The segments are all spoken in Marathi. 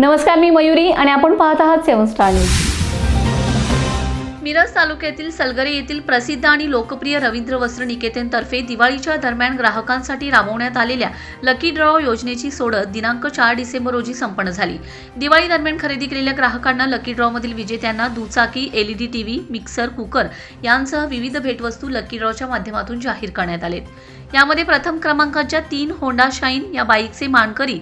नमस्कार मी मयुरी आणि आपण पाहत आहात सेवन स्टार न्यूज. मिरज तालुक्यातील सलगरे येथील प्रसिद्ध आणि लोकप्रिय रवींद्र वस्त्र निकेतनतर्फे दिवाळीच्या दरम्यान ग्राहकांसाठी राबवण्यात आलेल्या लकी ड्रॉ योजनेची सोडत दिनांक चार डिसेंबर रोजी संपन्न झाली. दिवाळी दरम्यान खरेदी केलेल्या ग्राहकांना लकी ड्रॉमधील विजेत्यांना दुचाकी एलईडी टीव्ही मिक्सर कुकर यांसह विविध भेटवस्तू लकी ड्रॉच्या माध्यमातून जाहीर करण्यात आलेत. यामध्ये प्रथम क्रमांकाच्या तीन होंडा शाईन या बाईकचे मानकरी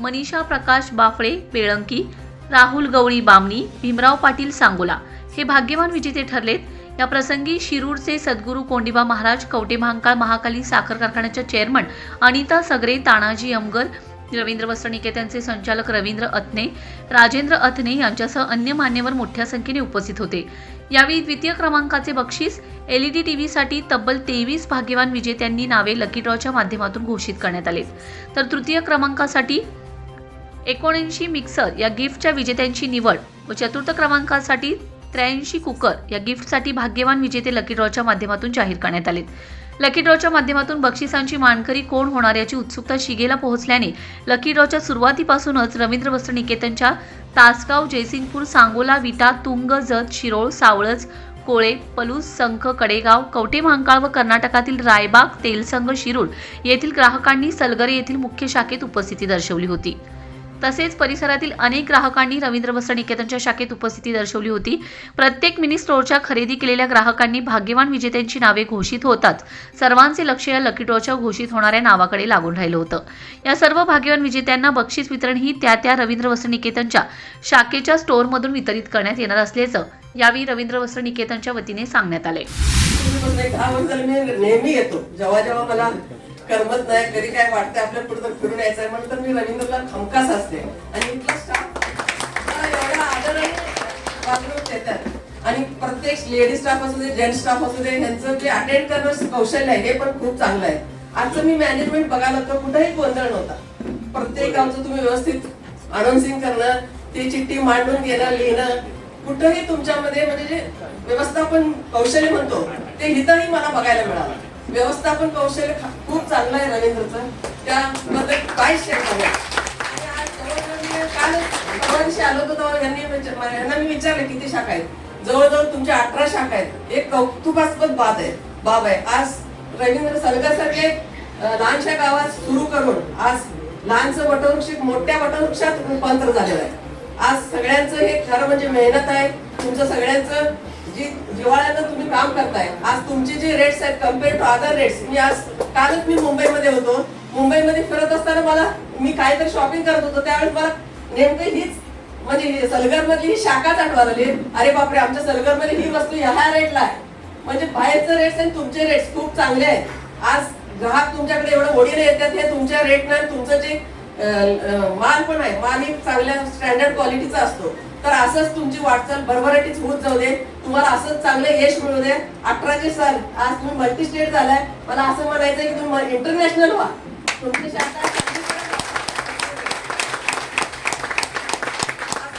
मनीषा प्रकाश बाफळे बेळंकी राहुल गवळी बामणी भीमराव पाटील सांगोला हे भाग्यवान विजेते ठरलेत. या प्रसंगी शिरूरचे सद्गुरू कोंडिबा महाराज कवटे महांकाळ महाकाली साखर कारखान्याच्या चेअरमन अनिता सगरे तानाजी अमगर रवींद्र वस्त्रनिकेतनचे संचालक रवींद्र अथने राजेंद्र अथने यांच्यासह अन्य मान्यवर मोठ्या संख्येने उपस्थित होते. यावेळी द्वितीय क्रमांकाचे बक्षीस एलईडी टीव्हीसाठी तब्बल तेवीस भाग्यवान विजेत्यांनी नावे लकी ड्रॉच्या माध्यमातून घोषित करण्यात आले तर तृतीय क्रमांकासाठी एकोणऐंशी मिक्सर या गिफ्टच्या विजेत्यांची निवड व चतुर्थ क्रमांकासाठी त्र्याऐंशी कुकर या गिफ्टसाठी भाग्यवान विजेते लकी ड्रॉच्या माध्यमातून जाहीर करण्यात आलेत. लकी ड्रॉच्या माध्यमातून बक्षिसांची मानकरी कोण होणार याची उत्सुकता शिगेला पोहोचल्याने लकी ड्रॉच्या सुरुवातीपासूनच रवींद्र वस्त्र निकेतनच्या तासगाव जयसिंगपूर सांगोला विटा तुंग जत शिरोळ सावळज कोळे पलूस संख कडेगाव कवटे महांकाळ व कर्नाटकातील रायबाग तेलसंग शिरूर येथील ग्राहकांनी सलगरे येथील मुख्य शाखेत उपस्थिती दर्शवली होती. तसेच परिसरातील अनेक ग्राहकांनी रवींद्र वस्त्र निकेतनच्या शाखेत उपस्थिती दर्शवली होती. प्रत्येक मिनी स्टोअरच्या खरेदी केलेल्या ग्राहकांनी भाग्यवान विजेत्यांची नावे घोषित होताच सर्वांचे लक्ष या लकी ड्रॉच्या घोषित होणाऱ्या नावाकडे लागून राहिलं होतं. या सर्व भाग्यवान विजेत्यांना बक्षीस वितरण ही त्या त्या रवींद्र वस्त्र निकेतनच्या शाखेच्या स्टोअरमधून वितरित करण्यात येणार असल्याचं यावेळी रवींद्र वस्त्र निकेतनच्या वतीने सांगण्यात आले. दहा वर्ष मी नेहमी येतो जेव्हा जेव्हा मला करमत नाही कधी काय वाटतं आपल्या पुढे तर फिरून यायचंय. म्हणून तर मी रवींद्रला हमखास असते. आणि इथला स्टाफ एवढा आदराने वागणूक देतात. आणि प्रत्येक लेडी स्टाफ असू दे जेंट्स स्टाफ असू दे यांचं जे अटेंड करणं कौशल्य आहे हे पण खूप चांगलं आहे. आजचं मी मॅनेजमेंट बघायला तर कुठेही गोंधळ नव्हता. प्रत्येक गावचं तुम्ही व्यवस्थित अनाउन्सिंग करणं ती चिठ्ठी मांडून घेणं लिहिणं कुठंही तुमच्यामध्ये म्हणजे जे व्यवस्थापन कौशल्य म्हणतो ते हिथंही मला बघायला मिळालं. व्यवस्थापन कौशल्य खूप चांगलं आहे रवींद्रचं. त्याबद्दल काहीच शंका नाही आज काल आलो होतो तेव्हा यांनी यांना मी विचारलं किती शाखा आहेत? जवळजवळ तुमच्या अठरा शाखा आहेत. एक कौतुकास्पद बाब आहे बाब आहे. आज रवींद्र सरकारसारखे लहानशा गावात सुरू करून आज लहानचं वटवृक्ष मोठ्या वटवृक्षात रूपांतर झालेलं आहे. आज सगळ्यांचं हे खरं म्हणजे मेहनत आहे. तुमचं सगळ्यांचं जी जिव्हाळ्यानं तुम्ही काम करताय आज तुमचे जे रेट्स आहेत कंपेअर टू अदर रेट्स मी आज कालच मी मुंबईमध्ये होतो. मुंबईमध्ये फिरत असताना मला मी काहीतरी शॉपिंग करत होतो. त्यावेळेस मला नेमकं हीच म्हणजे सलगर मधली ही शाखाच आठवा झाली अरे बापरे आमच्या सलगरमध्ये ही वस्तू ह्या रेटला आहे. म्हणजे बाहेरचं रेट्स आणि तुमचे रेट्स खूप चांगले आहेत. आज ग्राहक तुमच्याकडे एवढं ओढीने येतात हे तुमच्या रेटनं तुमचं जे माल पण आहे माल ही चांगल्या स्टँडर्ड क्वालिटीचा असतो. तर असंच तुमची वाटचाल भरभराटीच होत जाऊ दे. तुम्हाला असंच चांगलं यश मिळू दे. अठराचे साल आज तुम्ही मल्टी स्टेट झालाय. मला असं म्हणायचं की तुम्ही इंटरनॅशनल व्हा. तुमची शाखा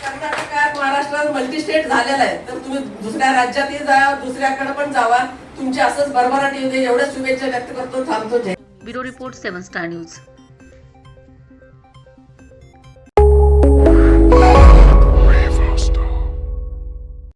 कर्नाटकात महाराष्ट्रात मल्टी स्टेट झालेला आहे. तर तुम्ही दुसऱ्या राज्यातही जा दुसऱ्याकडे पण जावा. तुमची असंच भरभराटी दे. एवढ्या शुभेच्छा व्यक्त करतो. थांबतो. Bureau report seven star news.